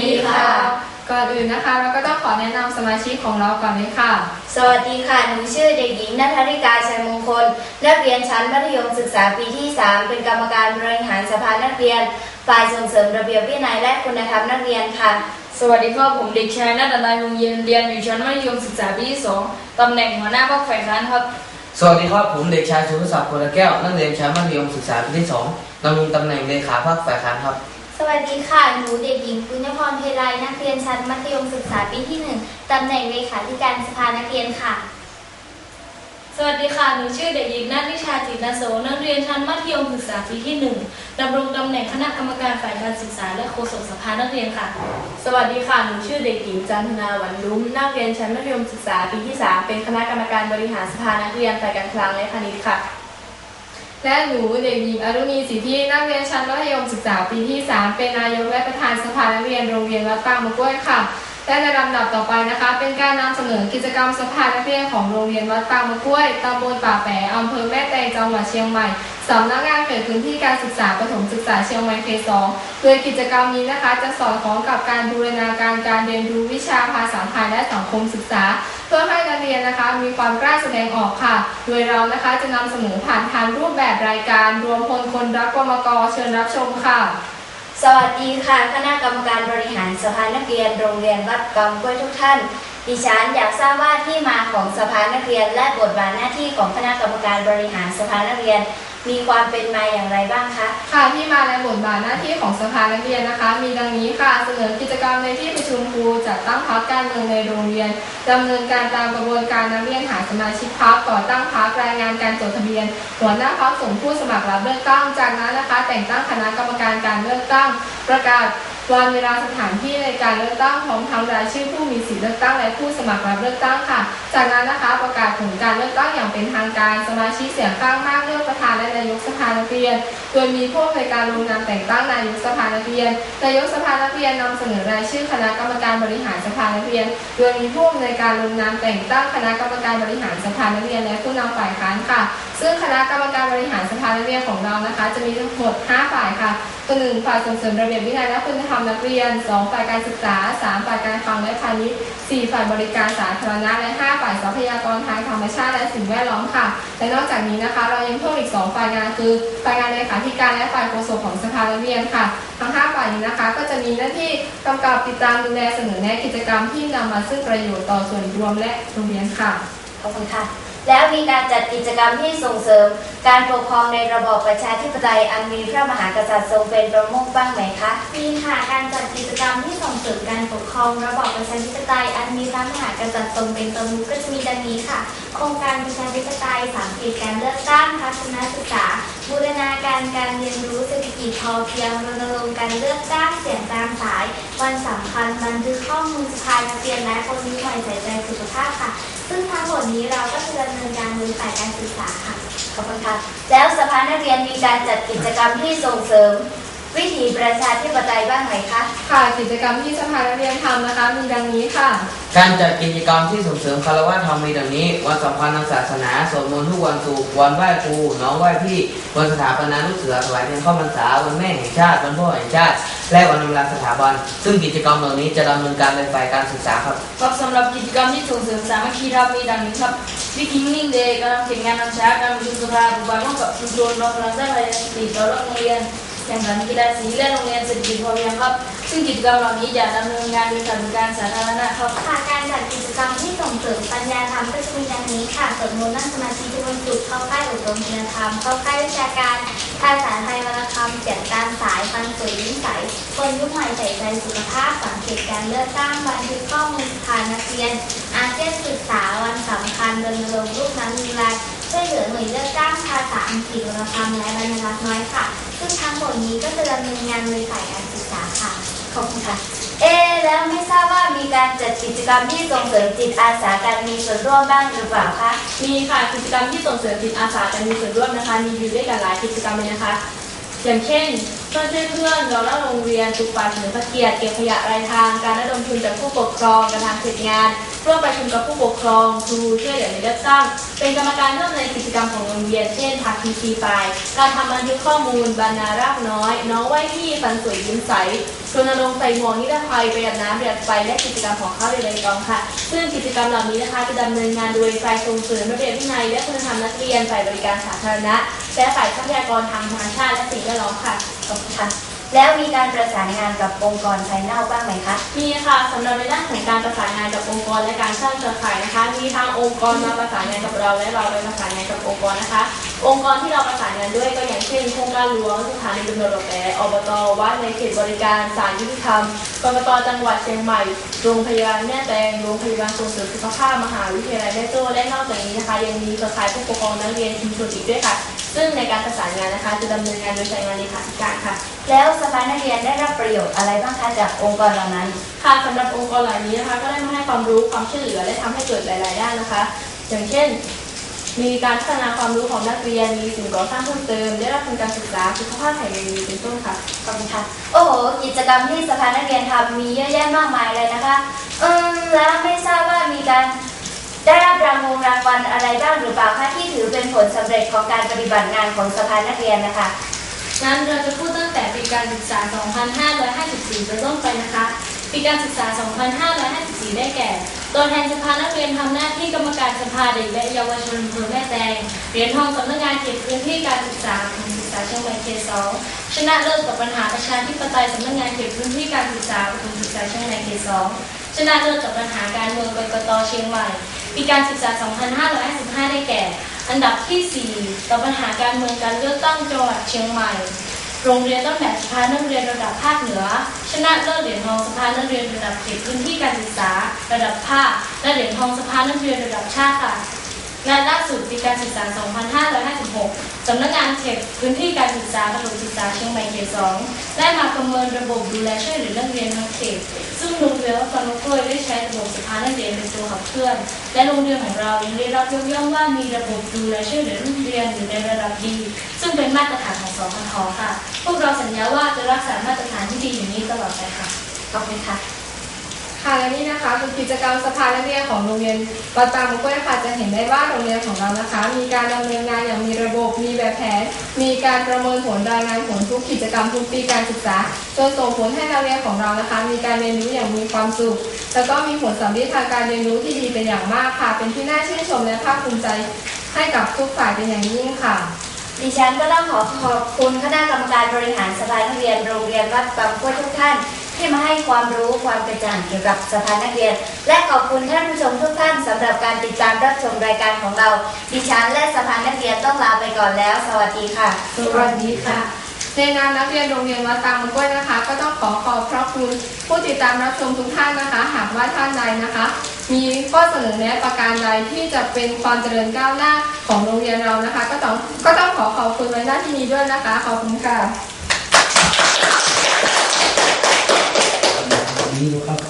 ดีค่ะ ก่อนอื่นนะคะ เราก็ต้องขอแนะนำสมาชิกของเราก่อนเลยค่ะ สวัสดีค่ะ หนูชื่อเด็กหญิงนัทธริกาชัยมงคล นักเรียนชั้นมัธยมศึกษาปีที่ 3 เป็นกรรมการบริหารสภานักเรียน ฝ่ายส่งเสริมระเบียบวินัยและคุณธรรมนักเรียนค่ะ สวัสดีครับผมเด็กชายนัทนายวงเย็นเรียนอยู่ชั้นมัธยมศึกษาปีที่สองตำแหน่งหัวหน้าพรรคฝ่ายค้านครับ สวัสดีครับผมเด็กชายสุภศักดิ์พลแก้ว นักเรียนชั้นมัธยมศึกษาปีที่สองดำรงตำแหน่งเลขาภาคฝ่ายค้านครับ สวัสดีค่ะ หนูเด็กหญิงปุญญพรเพไลนักเรียนชั้นมัธยมศึกษาปีที่หนึ่งตำแหน่งเลขาธิการสภานักเรียนค่ะ สวัสดีค่ะ หนูชื่อเด็กหญิงนัทวิชาจิตนโส นักเรียนชั้นมัธยมศึกษาปีที่หนึ่งดำรงตำแหน่งคณะกรรมการฝ่ายการศึกษาและโฆษกสภานักเรียนค่ะ สวัสดีค่ะ หนูชื่อเด็กหญิงจันทนาหวันลุ้ม นักเรียนชั้นมัธยมศึกษาปีที่ 3 เป็นคณะกรรมการบริหารสภานักเรียนฝ่ายการคลังและคณิตค่ะ และหนูเด็กหญิงอรุณีสิทธินักเรียนชั้นมัธยมศึกษาปีที่ 3 เป็นนายกและประธานสภานักเรียนโรงเรียนวัดบางมะกล้วยค่ะ และในลำดับต่อไปนะคะ เป็นการนำเสนอกิจกรรมสภานักเรียนของโรงเรียนวัดบางมะกล้วยตำบลป่าแปะอำเภอแม่แตงจังหวัดเชียงใหม่สำนักงานเขตพื้นที่การศึกษาประถมศึกษาเชียงใหม่เขตสองโดยกิจกรรมนี้นะคะ จะสอดคล้องกับการบูรณาการการเรียนรู้วิชาภาษาไทยและสังคมศึกษา เพื่อให้นักเรียนนะคะมีความกล้าแสดงออกค่ะ โดยเรานะคะจะนำเสนอผ่านทางรูปแบบรายการ รวมพลคนรักกมกรเชิญรับชมค่ะสวัสดีค่ะ คณะกรรมการบริหารสภานักเรียนโรงเรียนวัดกำกล้วยทุกท่าน ดิฉันอยากทราบว่าที่มาของสภานักเรียน และบทบาทหน้าที่ของคณะกรรมการบริหารสภานักเรียน มีความเป็นมาอย่างไรบ้างคะ ค่ะที่มาและบทบาทหน้าที่ของสภานักเรียนนะคะ มีดังนี้ค่ะ เสนอกิจกรรมในที่ประชุมครูจัดตั้งพรรคการเมืองในโรงเรียนดำเนินการตามกระบวนการนักเรียนหาสมาชิกพรรคก่อตั้งพรรครายงานการจดทะเบียน หัวหน้าพรรคส่งผู้สมัครรับเลือกตั้งจากนั้นนะคะ แต่งตั้งคณะกรรมการการเลือกตั้งประกาศ วันเวลาสถานที่ในการเลือกตั้งพร้อมทั้งรายชื่อผู้มีสิทธิเลือกตั้งและผู้สมัครรับเลือกตั้งค่ะ จากนั้นนะคะประกาศผลการเลือกตั้งอย่างเป็นทางการสมาชิกเสียงข้างมากเลือกประธานและนายกสภานักเรียน โดยมีผู้อำนวยการลงนามแต่งตั้งนายกสภานักเรียน นายกสภานักเรียนนำเสนอรายชื่อคณะกรรมการบริหารสภานักเรียน โดยมีผู้อำนวยการลงนามแต่งตั้งคณะกรรมการบริหารสภานักเรียน และผู้นำฝ่ายค้านค่ะ ซึ่งคณะกรรมการบริหารสภานักเรียนของเรานะคะ จะมีทั้งหมด5ฝ่ายค่ะตัวหนึ่งฝ่ายส่งเสริมระเบียบวินัยและคุณธรรมนักเรียน 2 ฝ่ายการศึกษา 3 ฝ่ายการคลังและพาณิชย์ 4 ฝ่ายบริการสาธารณะ และ 5 ฝ่ายทรัพยากรทางธรรมชาติและสิ่งแวดล้อมค่ะ และนอกจากนี้นะคะ เรายังเพิ่มอีก 2 ฝ่ายงานคือฝ่ายงานเลขาธิการและฝ่ายโฆษกของสภานักเรียนค่ะ ทั้ง 5 ฝ่ายนี้นะคะ ก็จะมีหน้าที่กำกับติดตามดูแลเสนอแนะกิจกรรมที่นำมาซึ่งประโยชน์ต่อส่วนรวมและโรงเรียนค่ะ ขอบคุณค่ะ แล้วมีการจัดกิจกรรมที่ส่งเสริม การปกครองในระบอบประชาธิปไตยอันมีพระมหากษัตริย์ทรงเป็นประมุขบ้างไหมคะมีค่ะการจัดกิจกรรมที่ส่งเสริมการปกครองระบอบประชาธิปไตยอันมีพระมหากษัตริย์ทรงเป็นประมุขก็จะมีดังนี้ค่ะ โครงการประชาธิปไตยสามเขตการเลือกตั้งทัศนศึกษา บูรณาการการเรียนรู้เศรษฐกิจพอเพียงรณรงค์การเลือกตั้งเสียงตามสาย วันสำคัญบันทึกข้อมูลสภานักเรียนและคนยุคใหม่ใส่ใจสุขภาพค่ะ มนี้เราก็จะดำเนินการโดยฝ่ายการศึกษาค่ะ ขอบคุณค่ะ แล้วสภานักเรียนมีการจัดกิจกรรมที่ส่งเสริม วิถีประชาธิปไตยบ้างไหมคะ ค่ะ กิจกรรมที่สภานักเรียนทำนะคะมีดังนี้ค่ะ การจัดกิจกรรมที่ส่งเสริมคารวะธรรมมีดังนี้ วันสำคัญทางศาสนาสวดมนต์ทุกวันศุกร์วันไหว้ครูน้องไหว้พี่วันสถาปนาลูกเสือถวายเทียนเข้าพรรษาวันแม่แห่งชาติวันพ่อแห่งชาติ และวันอำลาสถาบัน ซึ่งกิจกรรมเหล่านี้จะดำเนินการโดยฝ่ายการศึกษาครับครับสำหรับกิจกรรมที่ส่งเสริมสามัคคีเรามีดังนี้ครับวิกินิ่งเดย์การเขียนงานนำช้าการประชุมสภาบุบายร่วมกับชุมชนเรากำลังสร้างรายได้สติต่อโรงเรียน แข่งขันกีฬาสีและโรงเรียนเศรษฐกิจพอเพียงครับ ซึ่งกิจกรรมเหล่านี้จะดำเนินงานโดยสถานการสาธารณะครับค่ะการจัดกิจกรรมที่ส่งเสริมปัญญาธรรมก็จะมีดังนี้ค่ะสวดมนต์นั่งสมาธิทุกวันศุกร์เข้าค่ายอบรมคุณธรรมเข้าค่ายวิชาการภาษาไทยวรรณคำเสียงตามสายฟังสวยยิ้มใสคนยุคใหม่ใส่ใจสุขภาพสังเกตการเลือกตั้งบันทึกข้อมูลสภานนักเรียน อาเซียนศึกษาวันสำคัญรณรงค์รูปน้ำมีลายช่วยเหลือหน่วยเลือกตั้งภาษาอังกฤษวรรณคำและบรรลักษ์น้อยค่ะ งทั้งหมดนี้ก็จะดำเนินงานโดยฝ่ายการศึกษาค่ะ ขอบคุณค่ะ เอ แล้วไม่ทราบว่ามีการจัดกิจกรรมที่ส่งเสริมจิตอาสาการมีส่วนร่วมบ้างหรือเปล่าคะ มีค่ะกิจกรรมที่ส่งเสริมจิตอาสาการมีส่วนร่วมนะคะ มีอยู่ด้วยกันหลายกิจกรรมเลยนะคะ อย่างเช่น ช่วยเพื่อนเราเล่าโรงเรียนปลูกป่าเฉลิมพระเกียรติเก็บขยะรายทาง การระดมทุนจากผู้ปกครองการทำเสร็จงาน ร่วมประชุมกับผู้ปกครองครูช่วยเหลือในเลือกตั้ง เป็นกรรมการร่วมในกิจกรรมของโรงเรียน เช่นทาทีซีไฟการทำบันทึกข้อมูลบรรณาราบน้อย น้องไหว้ที่ฟันสวยยิ้มใสรณรงค์ใส่หมวกนิรภัยประหยัดน้ำประหยัดไฟและกิจกรรมของข้าวเรียนรายกองค่ะ ซึ่งกิจกรรมเหล่านี้นะคะจะดำเนินงานโดยฝ่ายส่งเสริมระเบียบวินัยและคุณธรรมนักเรียนฝ่ายบริการสาธารณะ และฝ่ายทรัพยากรทางธรรมชาติและสิ่งแวดล้อมค่ะขอบคุณค่ะ แล้วมีการประสานงานกับองค์กรภายนอกบ้างไหมคะ มีค่ะสำหรับในด้านของการประสานงานกับองค์กรและการสร้างเครือข่ายนะคะ มีทางองค์กรมาประสานงานกับเราและเราไปประสานงานกับองค์กรนะคะ องค์กรที่เราประสานงานด้วยก็อย่างเช่นโครงการหลวงสถานีตำรวจหลวงแหอบตวัดในเขตบริการศาลยุติธรรมกกตจังหวัดเชียงใหม่โรงพยาบาลแม่แตงโรงพยาบาลส่งเสริมสุขภาพมหาวิทยาลัยแม่โจ้และนอกจากนี้นะคะ ยังมีเครือข่ายผู้ปกครองนักเรียนชุมชนอีกด้วยค่ะ ซึ่งในการประสานงานนะคะจะดำเนินงานโดยสายงานเลขาธิการค่ะ แล้วสภานักเรียนได้รับประโยชน์อะไรบ้างคะจากองค์กรเหล่านั้น ค่ะสำหรับองค์กรเหล่านี้นะคะ ก็ได้มาให้ความรู้ความช่วยเหลือและทำให้เกิดหลาย ๆ ด้านนะคะ อย่างเช่น มีการพัฒนาความรู้ของนักเรียน มีสิ่งก่อสร้างเพิ่มเติม ได้รับทุนการศึกษาสุขภาพแห่งดีเป็นต้นค่ะ ขอบคุณค่ะ โอ้โห กิจกรรมที่สภานักเรียนทำมีเยอะแยะมากมายเลยนะคะ อืม แล้วไม่ทราบว่ามีการได้รับรางวงรางวัลอะไรบ้างหรือเปล่าคะที่ถือเป็นผลสำเร็จของการปฏิบัติงานของสภานักเรียนนะคะ งั้นเราจะพูดตั้งแต่ปี การศึกษา 2554 เป็นต้นไปนะคะ ปีการศึกษา 2554 ได้แก่ ตัวแทนสภานักเรียนทำหน้าที่กรรมการสภาเด็กและเยาวชนอำเภอแม่แตงเหรียญทองสำนักงานเขตพื้นที่การศึกษาของศึกษาเชียงใหม่เขต 2 ชนะเลิศกับปัญหาประชาธิปไตยสำนักงานเขตพื้นที่การศึกษาของศึกษาเชียงใหม่เขต 2 ชนะเลิศกับปัญหาการเมืองกกตเชียงใหม่ ปีการศึกษา 2555 ได้แก่ อันดับที่4ต่อปัญหาการเมืองการเลือกตั้งจังหวัดเชียงใหม่ โรงเรียนต้นแบบสภานักเรียนระดับภาคเหนือ ชนะเลิศเหรียญทองสภานักเรียนระดับเขตพื้นที่การศึกษา ระดับภาค และเหรียญทองสภานักเรียนระดับชาติค่ะงานล่าสุดปีการศึกษา 2556 สำนักงานเขตพื้นที่การศึกษาประถมศึกษาเชียงใหม่เขต 2 ได้มาประเมินระบบดูแลช่วยเหลือนักเรียนทั้งเขต ซึ่งหน่ ยนว่าฟังนกกล้วยได้ใช้ระบบสภานักเองเป็นตัวขับเคลื่อน และโรงเรียนของเรายังได้รับยกย่องว่ามีระบบดูแลช่วยเหลือนักเรียนอยู่ในระดับดี ซึ่งเป็นมาตรฐานของสพทค่ะ พวกเราสัญญาว่าจะรักษามาตรฐานที่ดีอย่างนี้ตลอดไปค่ะขอบคุณค่ะ ค่ะและนี่นะคะคือกิจกรรมสภานักเรียนของโรงเรียนวัดบางมะกล้ยค่ะจะเห็นได้ว่าโรงเรียนของเรานะคะ มีการดำเนินงานอย่างมีระบบมีแบบแผน มีการประเมินผลรายงานผลทุกกิจกรรมทุกปีการศึกษาจนส่งผลให้นักเรียนของเรานะคะ มีการเรียนรู้อย่างมีความสุข แล้วก็มีผลสำลิดทางการเรียนรู้ที่ดีเป็นอย่างมากค่ะ เป็นที่น่าชื่นชมและภาคภูมิใจให้กับทุกฝ่ายเป็นอย่างยิ่งค่ะ ดิฉันก็ต้องขอขอบคุณคณะกรรมการบริหารสภานักเรียนโรงเรียนวัดบางกล้วยทุกท่าน ที่มาให้ความรู้ความกระจ่างเกี่ยวกับสภานักเรียน และขอบคุณท่านผู้ชมทุกท่านสำหรับการติดตามรับชมรายการของเรา ดิฉันและสภานักเรียนต้องลาไปก่อนแล้ว สวัสดีค่ะ สวัสดีค่ะ ในนามนักเรียนโรงเรียนวัดตามมะกล้วยนะคะ ก็ต้องขอขอบพระคุณผู้ติดตามรับชมทุกท่านนะคะ ว่าท่านใดนะคะ มีข้อเสนอแนะประการใดที่จะเป็นความเจริญก้าวหน้าของโรงเรียนเรานะคะ ก็ต้องก็ต้องขอขอบคุณไว้หน้าที่นี้ด้วยนะคะ ขอบคุณค่ะ นี่ครับ